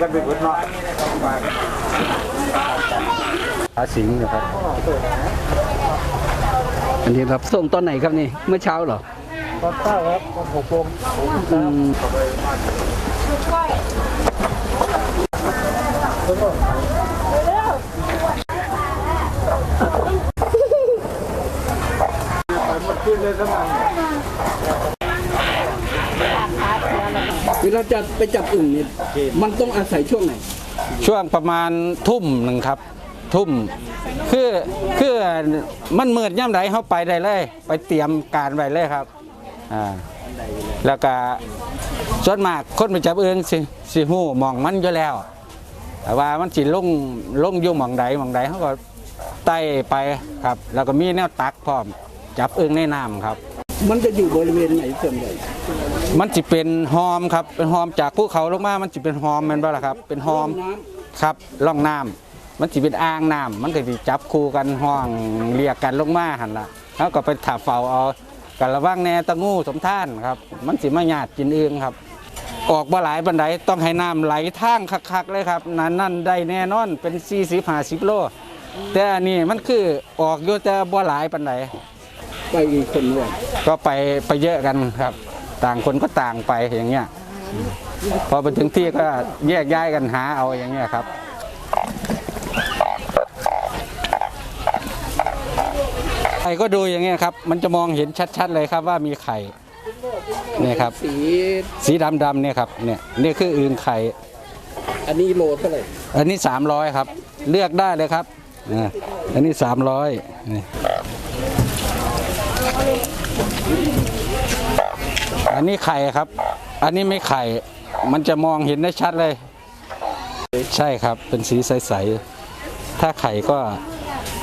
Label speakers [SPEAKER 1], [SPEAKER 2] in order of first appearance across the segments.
[SPEAKER 1] กันไปหมดเนาะ
[SPEAKER 2] อาสิงห์นะครับ อันนี้รับส่งตอนไหนครับนี่ เมื่อเช้าเหรอ
[SPEAKER 1] ตอนเช้าครับตอนหกโมง
[SPEAKER 2] อืม
[SPEAKER 1] มันขึ้นเลยทั้งนั้
[SPEAKER 2] เวลาจะไปจับอึ่งนี่มันต้องอาศัยช่วงไหน
[SPEAKER 3] ช่วงประมาณทุ่มหนึ่งครับ ทุ่ม คือคือมันมืดย่ำไรเข้าไปได้เลย ไปเตรียมการไว้เลยครับอ่าแล้วก็ส่วนมากคนไปจับเอื้องสิสิหูมองมันอยู่แล้ว แต่ว่ามันสิลงลงอยู่หมองใดหมองใดเขาก็ไต่ไปครับ แล้วก็มีแนวตักพร้อม จับเอื้องในน้ำครับ
[SPEAKER 2] มันจะอยู่บริเวณไหนส่วนใหญ่
[SPEAKER 3] มันจะเป็นหอมครับ เป็นหอมจากภูเขาลงมา มันจะเป็นหอมแมันบ่ล่ะครับ เป็นหอมครับล่องน้ำมันจะเป็นอ่างน้ำมันก็จะจับคู่กันห้องเรียกกันลงมาหันละแล้วก็ไปถาเฝ้าเอากันระว่างแหนตะงูสมท่านครับ มันสิมาหยาดกินเองครับ ออกบ่หลายบันไดต้องให้น้ำไหลทางคักๆเลยครับนั่นนั่นได้แน่นอนเป็น40 50โลแต่อันนี้มันคือออกอยู่แต่บ่หลายปันไดำ
[SPEAKER 2] ไปอีกคนว่า
[SPEAKER 3] ก็ไปไปเยอะกันครับ ต่างคนก็ต่างไปอย่างเงี้ยพอไปถึงที่ก็แยกย้ายกันหาเอาอย่างเงี้ยครับไข่ก็ดูอย่างเงี้ยครับ มันจะมองเห็นชัดๆเลยครับว่ามีไข่เนี่ยครับ
[SPEAKER 2] สี
[SPEAKER 3] สีดำๆเนี่ยครับเนี่ยนี่คืออึ่งไข่
[SPEAKER 2] อันนี้โลเท่าไหร่
[SPEAKER 3] อันนี้ 300 ครับ เลือกได้เลยครับอ่าอันนี้ 300นี่ อันนี้ไข่ครับ อันนี้ไม่ไข่ มันจะมองเห็นได้ชัดเลย ใช่ครับ เป็นสีใสๆ ถ้าไข่ก็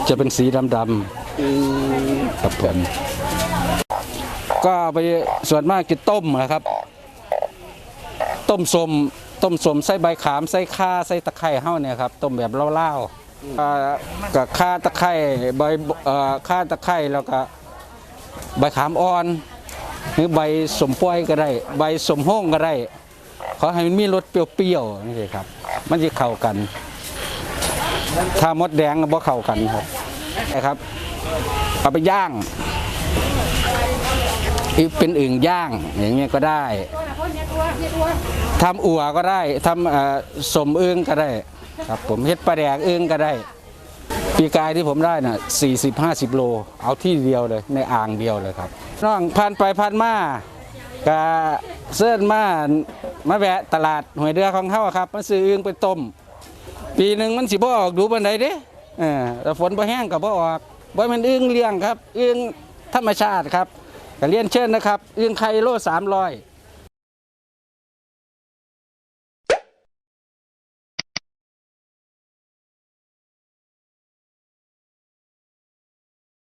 [SPEAKER 3] จะเป็นสีดำๆครับผมก็ไปส่วนมากจะต้มนะครับ ต้มสมต้มสมใส่ใบขามใส่ข่าใส่ตะไคร้เฮ้าเนี่ยครับต้มแบบเล่าๆอ่ากับข่าตะไคร้ใบข่าตะไคร้แล้วก็ ใบขามอ่อน หรือใบสมป้อยก็ได้ ใบสมห้งก็ได้ขาให้มันมีรสเปรี้ยวๆนี่สิครับ มันจะเข้ากัน ถ้ามดแดงก็บ่เข้ากันครับนะครับเอาไปย่างอีกเป็นอึ่งย่างอย่างเงี้ยก็ได้ทำอั่วก็ได้ทำเอ่อสมอึ่งก็ได้ ครับ ผมเฮ็ดปลาแดกอึ่งก็ได้ ปีกายที่ผมได้น่ะ40 50 โล เอาที่เดียวเลยในอ่างเดียวเลยครับน้องผ่านไปผ่านมากะเสิร์นมามาแวะตลาดหวยเรือของเขาครับมาซื้ออึ่งไปต้ม ปีหนึ่งมันสิบ่ออกดูบันไดเด้เออแต่ฝนบ่แห้งก็บ่ออกบ่แมันอึ้งเลี้ยงครับอึ้งธรรมชาติครับก็เรียนเชิญนะครับอึ้งไข่โล300